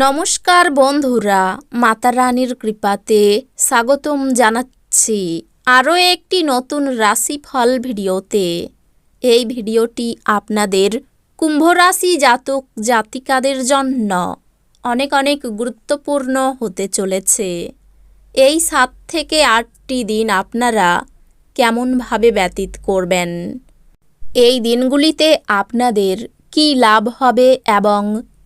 নমস্কার বন্ধুরা, মাতা রানীর কৃপাতে স্বাগতম জানাচ্ছি আরও একটি নতুন রাশিফল ভিডিওতে। এই ভিডিওটি আপনাদের কুম্ভ রাশি জাতক জাতিকাদের জন্য অনেক অনেক গুরুত্বপূর্ণ হতে চলেছে। এই সাত থেকে আটটি দিন আপনারা কেমনভাবে ব্যতীত করবেন? এই দিনগুলিতে আপনাদের কি লাভ হবে এবং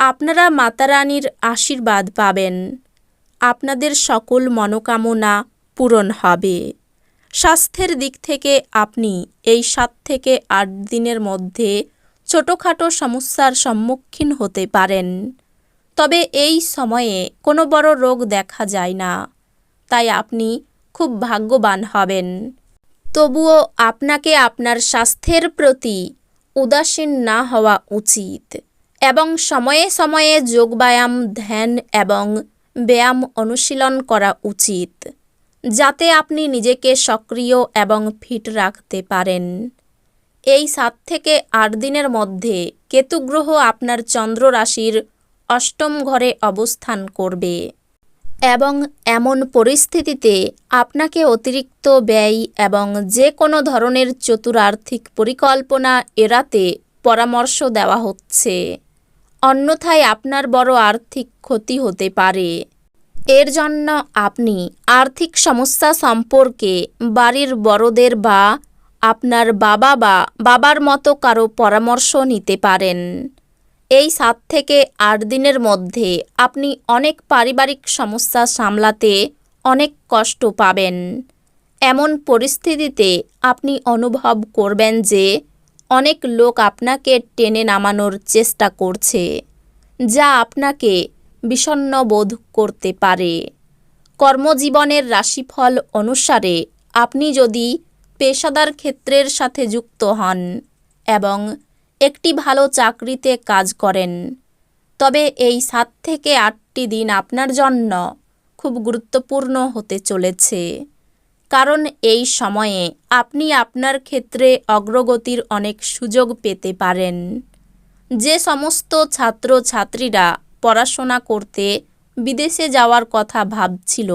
আপনারা মাতারানীর আশীর্বাদ পাবেন। আপনাদের সকল মনোকামনা পূরণ হবে। স্বাস্থ্যের দিক থেকে আপনি এই সাত থেকে আট দিনের মধ্যে ছোটোখাটো সমস্যার সম্মুখীন হতে পারেন। তবে এই সময়ে কোনো বড় রোগ দেখা যায় না। তাই আপনি খুব ভাগ্যবান হবেন। তবুও আপনাকে আপনার স্বাস্থ্যের প্রতি উদাসীন না হওয়া উচিত। এবং সময়ে সময়ে যোগব্যায়াম, ধ্যান এবং ব্যায়াম অনুশীলন করা উচিত, যাতে আপনি নিজেকে সক্রিয় এবং ফিট রাখতে পারেন। এই সাত থেকে আট দিনের মধ্যে কেতুগ্রহ আপনার চন্দ্র রাশির অষ্টম ঘরে অবস্থান করবে এবং এমন পরিস্থিতিতে আপনাকে অতিরিক্ত ব্যয় এবং যে কোনো ধরনের চতুর আর্থিক পরিকল্পনা এড়াতে পরামর্শ দেওয়া হচ্ছে। অন্যথায় আপনার বড় আর্থিক ক্ষতি হতে পারে। এর জন্য আপনি আর্থিক সমস্যা সম্পর্কে বাড়ির বড়দের বা আপনার বাবা বা বাবার মতো কারও পরামর্শ নিতে পারেন। এই সাত থেকে আট দিনের মধ্যে আপনি অনেক পারিবারিক সমস্যা সামলাতে অনেক কষ্ট পাবেন। এমন পরিস্থিতিতে আপনি অনুভব করবেন যে অনেক লোক আপনাকে টেনে নামানোর চেষ্টা করছে, যা আপনাকে বিষণ্ণ বোধ করতে পারে। কর্মজীবনের রাশিফল অনুসারে আপনি যদি পেশাদার ক্ষেত্রের সাথে যুক্ত হন এবং একটি ভালো চাকরিতে কাজ করেন, তবে এই সাত থেকে আটটি দিন আপনার জন্য খুব গুরুত্বপূর্ণ হতে চলেছে। কারণ এই সময়ে আপনি আপনার ক্ষেত্রে অগ্রগতির অনেক সুযোগ পেতে পারেন। যে সমস্ত ছাত্র ছাত্রীরা পড়াশোনা করতে বিদেশে যাওয়ার কথা ভাবছিল,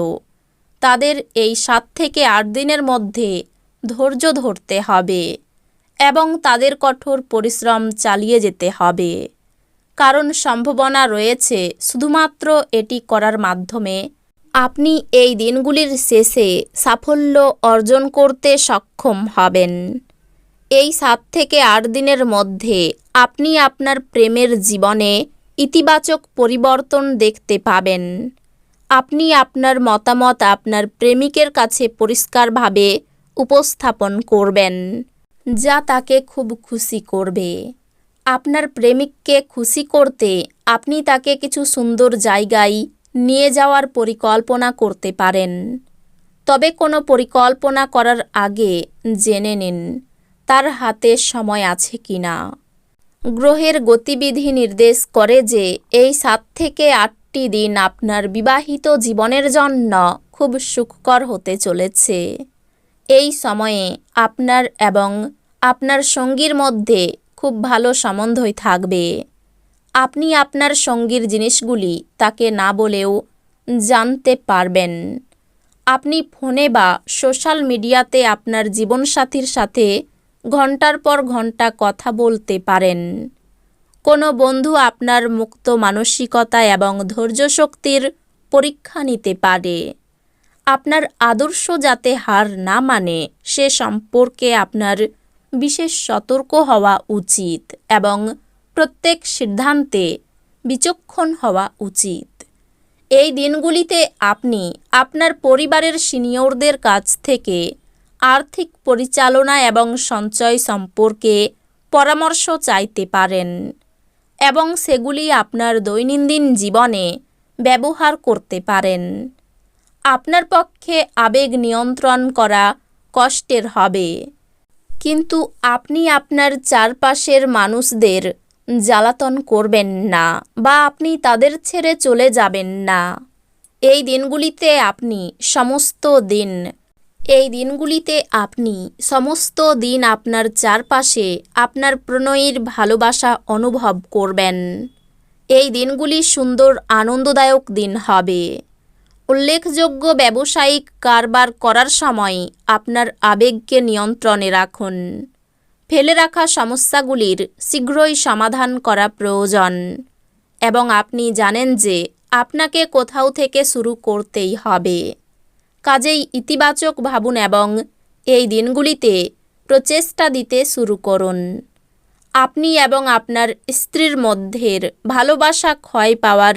তাদের এই সাত থেকে আট দিনের মধ্যে ধৈর্য ধরতে হবে এবং তাদের কঠোর পরিশ্রম চালিয়ে যেতে হবে। কারণ সম্ভাবনা রয়েছে শুধুমাত্র এটি করার মাধ্যমে আপনি এই দিনগুলির শেষে সাফল্য অর্জন করতে সক্ষম হবেন। এই সাত থেকে আট দিনের মধ্যে আপনি আপনার প্রেমের জীবনে ইতিবাচক পরিবর্তন দেখতে পাবেন। আপনি আপনার মতামত আপনার প্রেমিকের কাছে পরিষ্কারভাবে উপস্থাপন করবেন, যা তাকে খুব খুশি করবে। আপনার প্রেমিককে খুশি করতে আপনি তাকে কিছু সুন্দর জায়গায় নিয়ে যাওয়ার পরিকল্পনা করতে পারেন। তবে কোনো পরিকল্পনা করার আগে জেনে নিন, তার হাতে সময় আছে কি না গ্রহের গতিবিধি নির্দেশ করে যে এই সাত থেকে আটটি দিন আপনার বিবাহিত জীবনের জন্য খুব সুখকর হতে চলেছে। এই সময়ে আপনার এবং আপনার সঙ্গীর মধ্যে খুব ভালো সম্বন্ধই থাকবে। আপনি আপনার সঙ্গীর জিনিসগুলি তাকে না বলেও জানতে পারবেন। আপনি ফোনে বা সোশ্যাল মিডিয়াতে আপনার জীবনসাথীর সাথে ঘণ্টার পর ঘণ্টা কথা বলতে পারেন। কোনো বন্ধু আপনার মুক্ত মানসিকতা এবং ধৈর্য শক্তির পরীক্ষা নিতে পারে। আপনার আদর্শ যাতে হার না মানে সে সম্পর্কে আপনার বিশেষ সতর্ক হওয়া উচিত এবং প্রত্যেক সিদ্ধান্তে বিচক্ষণ হওয়া উচিত। এই দিনগুলিতে আপনি আপনার পরিবারের সিনিয়রদের কাছ থেকে আর্থিক পরিচালনা এবং সঞ্চয় সম্পর্কে পরামর্শ চাইতে পারেন এবং সেগুলি আপনার দৈনন্দিন জীবনে ব্যবহার করতে পারেন। আপনার পক্ষে আবেগ নিয়ন্ত্রণ করা কষ্টের হবে। কিন্তু আপনি আপনার চারপাশের মানুষদের জ্বালাতন করবেন না বা আপনি তাদের ছেড়ে চলে যাবেন না। এই দিনগুলিতে আপনি সমস্ত দিন, এই দিনগুলিতে আপনি সমস্ত দিন আপনার চারপাশে আপনার প্রণয়ীর ভালোবাসা অনুভব করবেন। এই দিনগুলি সুন্দর, আনন্দদায়ক দিন হবে। উল্লেখযোগ্য ব্যবসায়িক কারবার করার সময় আপনার আবেগকে নিয়ন্ত্রণে রাখুন। ফেলে রাখা সমস্যাগুলির শীঘ্রই সমাধান করা প্রয়োজন। এবং আপনি জানেন যে আপনাকে কোথাও থেকে শুরু করতেই হবে। কাজেই ইতিবাচক ভাবুন এবং এই দিনগুলিতে প্রচেষ্টা দিতে শুরু করুন। আপনি এবং আপনার স্ত্রীর মধ্যের ভালোবাসা ক্ষয় পাওয়ার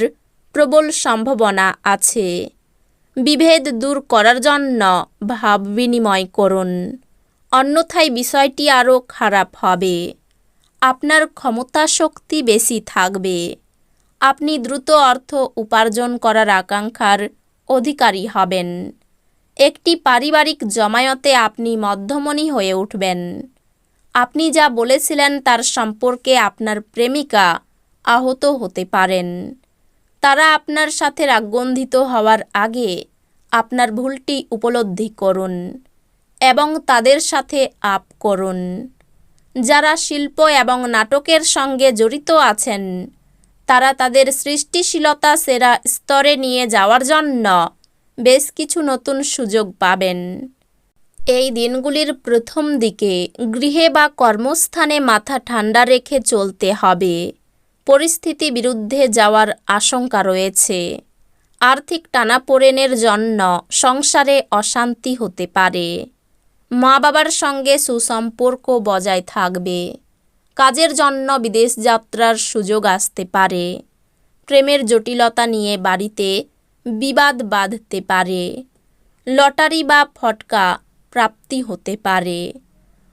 প্রবল সম্ভাবনা আছে। বিভেদ দূর করার জন্য ভাব বিনিময় করুন। অন্যথায় বিষয়টি আরও খারাপ হবে। আপনার ক্ষমতা শক্তি বেশি থাকবে। আপনি দ্রুত অর্থ উপার্জন করার আকাঙ্ক্ষার অধিকারী হবেন। একটি পারিবারিক জমায়েতে আপনি মধ্যমণি হয়ে উঠবেন। আপনি যা বলেছিলেন তার সম্পর্কে আপনার প্রেমিকা আহত হতে পারেন। তারা আপনার সাথে রাগগন্ধিত হওয়ার আগে আপনার ভুলটি উপলব্ধি করুন। এবং তাদের সাথে আপ করুন। যারা শিল্প এবং নাটকের সঙ্গে জড়িত আছেন, তারা তাদের সৃষ্টিশীলতা সেরা স্তরে নিয়ে যাওয়ার জন্য বেশ কিছু নতুন সুযোগ পাবেন। এই দিনগুলির প্রথম দিকে গৃহে বা কর্মস্থানে মাথা ঠান্ডা রেখে চলতে হবে। পরিস্থিতি বিরুদ্ধে যাওয়ার আশঙ্কা রয়েছে। আর্থিক টানাপোড়েনের জন্য সংসারে অশান্তি হতে পারে। মা বাবার সঙ্গে সুসম্পর্ক বজায় থাকবে। কাজের জন্য বিদেশ যাত্রার সুযোগ আসতে পারে। প্রেমের জটিলতা নিয়ে বাড়িতে বিবাদ বাঁধতে পারে। লটারি বা ফটকা প্রাপ্তি হতে পারে।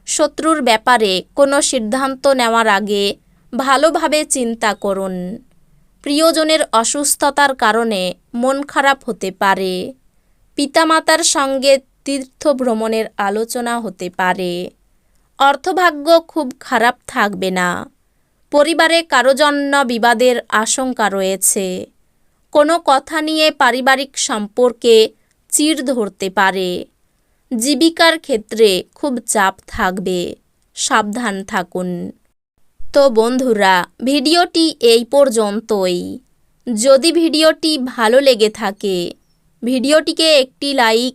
শত্রুর ব্যাপারে কোনো সিদ্ধান্ত নেওয়ার আগে ভালোভাবে চিন্তা করুন। প্রিয়জনের অসুস্থতার কারণে মন খারাপ হতে পারে। পিতামাতার সঙ্গে তীর্থ ভ্রমণের আলোচনা হতে পারে। অর্থভাগ্য খুব খারাপ থাকবে না। পরিবারে কারও জন্য বিবাদের আশঙ্কা রয়েছে। কোনো কথা নিয়ে পারিবারিক সম্পর্কে চির ধরতে পারে। জীবিকার ক্ষেত্রে খুব চাপ থাকবে। সাবধান থাকুন। তো বন্ধুরা, ভিডিওটি এই পর্যন্তই। যদি ভিডিওটি ভালো লেগে থাকে, ভিডিওটিকে একটি লাইক